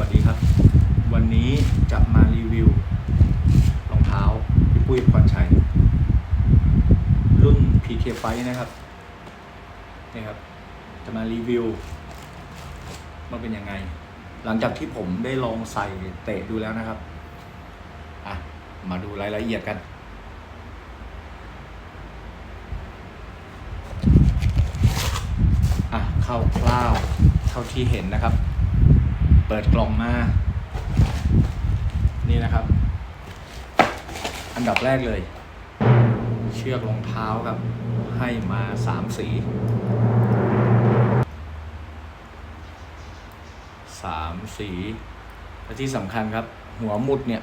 วัสดีครับ วันนี้จะมารีวิวรองเท้าพี่ปุ้ยพรชัย รุ่น PK f i นะครับนี่ครับ จะมารีวิวว่าเป็นยังไง หลังจากที่ผมได้ลองใส่เตะดูแล้วนะครับ อะ มาดูรายละเอียดกันอะคร่าวๆเท่าที่เห็นนะครับ เปิดกล่องมา นี่นะครับ อันดับแรกเลย เชือกรองเท้าครับ ให้มาสามสีสามสีและที่สำคัญครับ หัวมุดเนี่ย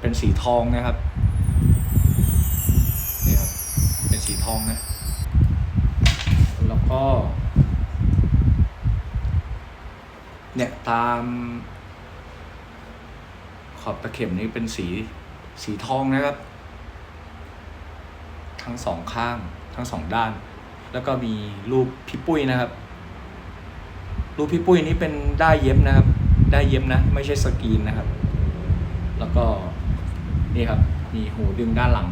เป็นสีทองนะครับนี่ครับเป็นสีทองนะ แล้วก็ เนี่ยตามขอบตะเข็บนี้เป็นสีสีทองนะครับ ทั้งสองข้างทั้งสองด้าน แล้วก็มีรูปพี่ปุ้ยนะครับ รูปพี่ปุ้ยนี้เป็นได้ายเย็บนะครับ ได้ายเย็บนะ ไม่ใช่สกรีนนะครับ แล้วก็นี่ครับมีหูดึงด้านหลัง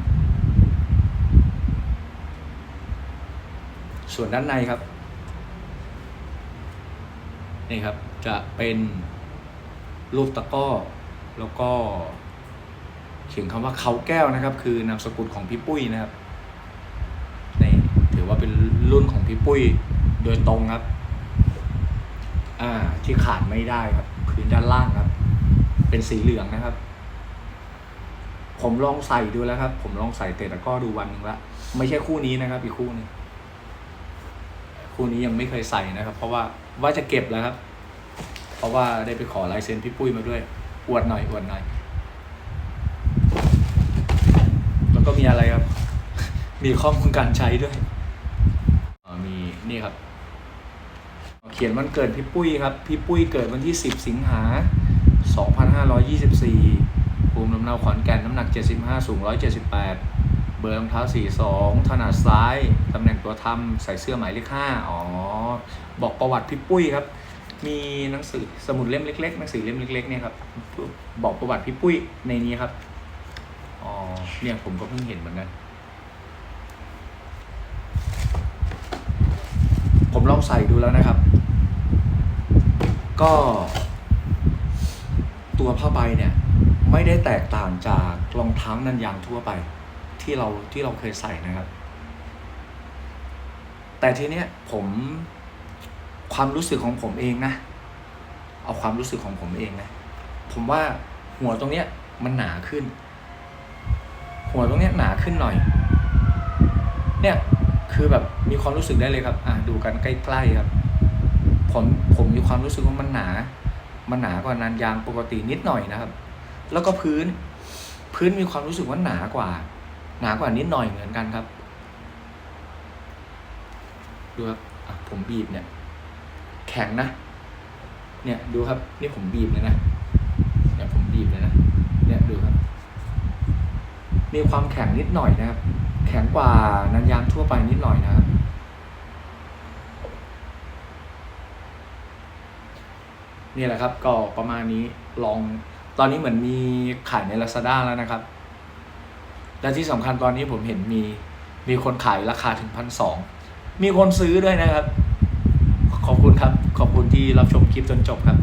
ส่วนด้านในครับ นี่ครับ จะเป็นรูปตะก้อ แล้วก็เขียนคำว่าเขาแก้วนะครับ คือนามสกุลของพี่ปุ้ยนะครับนี่ถือว่าเป็นรุ่นของพี่ปุ้ยโดยตรงครับ อ่าที่ขาดไม่ได้ครับพื้นด้านล่างครับ เป็นสีเหลืองนะครับ ผมลองใส่ดูแล้วครับ ผมลองใส่เตะตะก้อดูวันหนึ่งละไม่ใช่คู่นี้นะครับ อีกคู่หนึงคู่นี้ยังไม่เคยใส่นะครับ เพราะว่าว่าจะเก็บแล้วครับ เพราะว่าได้ไปขอลายเซ็นพี่ปุ้ยมาด้วย อวดหน่อยอวดหน่อย แล้วก็มีอะไรครับ มีข้อมูลการใช้ด้วยมีนี่ครับ เขียนวันเกิดพี่ปุ้ยครับ พี่ปุ้ยเกิดวันที่ 10 สิงหา 2524 ภูมิลำเนาขอนแก่นน้ำหนัก 75 สูง 178 เบอร์รองเท้า 42 ถนัดซ้าย ตำแหน่งตัวทำใส่เสื้อหมายเลข5อ๋อ บอกประวัติพี่ปุ้ยครับ มีหนังสือสมุดเล่มเล็กๆหนังสือเล่มเล็กๆเนี่ยครับบอกประวัติพี่ปุ้ยในนี้ครับอ๋อเนี่ยผมก็เพิ่งเห็นเหมือนกันผมลองใส่ดูแล้วนะครับ ก็ ตัวผ้าใบเนี่ย ไม่ได้แตกต่างจากรองเท้านันยางทั่วไป ที่เราที่เราเคยใส่นะครับ แต่ทีเนี้ยผม ความรู้สึกของผมเองนะ เอาความรู้สึกของผมเองนะ ผมว่าหัวตรงเนี้ยมันหนาขึ้น หัวตรงเนี้ยหนาขึ้นหน่อย เนี่ยคือแบบมีความรู้สึกได้เลยครับ อะดูกันใกล้ๆครับ ผมผมมีความรู้สึกว่ามันหนา มันหนากว่านานยางปกตินิดหน่อยนะครับ แล้วก็พื้น พื้นมีความรู้สึกว่าหนากว่า หนากว่านิดหน่อยเหมือนกันครับ ดูครับผมบีบเนี่ย แข็งนะ เนี่ยดูครับ นี่ผมบีบเลยนะ เนี่ยผมบีบเลยนะ เนี่ยดูครับ มีความแข็งนิดหน่อยนะครับ แข็งกว่านันยางทั่วไปนิดหน่อยนะครับ นี่แหละครับ ก็ประมาณนี้ลอง ตอนนี้เหมือนมีขายใน Lazada แล้วนะครับ และที่สำคัญตอนนี้ผมเห็นมีมีคนขายราคาถึงพันสอง มีคนซื้อด้วยนะครับ ขอบคุณครับ ขอบคุณที่รับชมคลิปจนจบครับ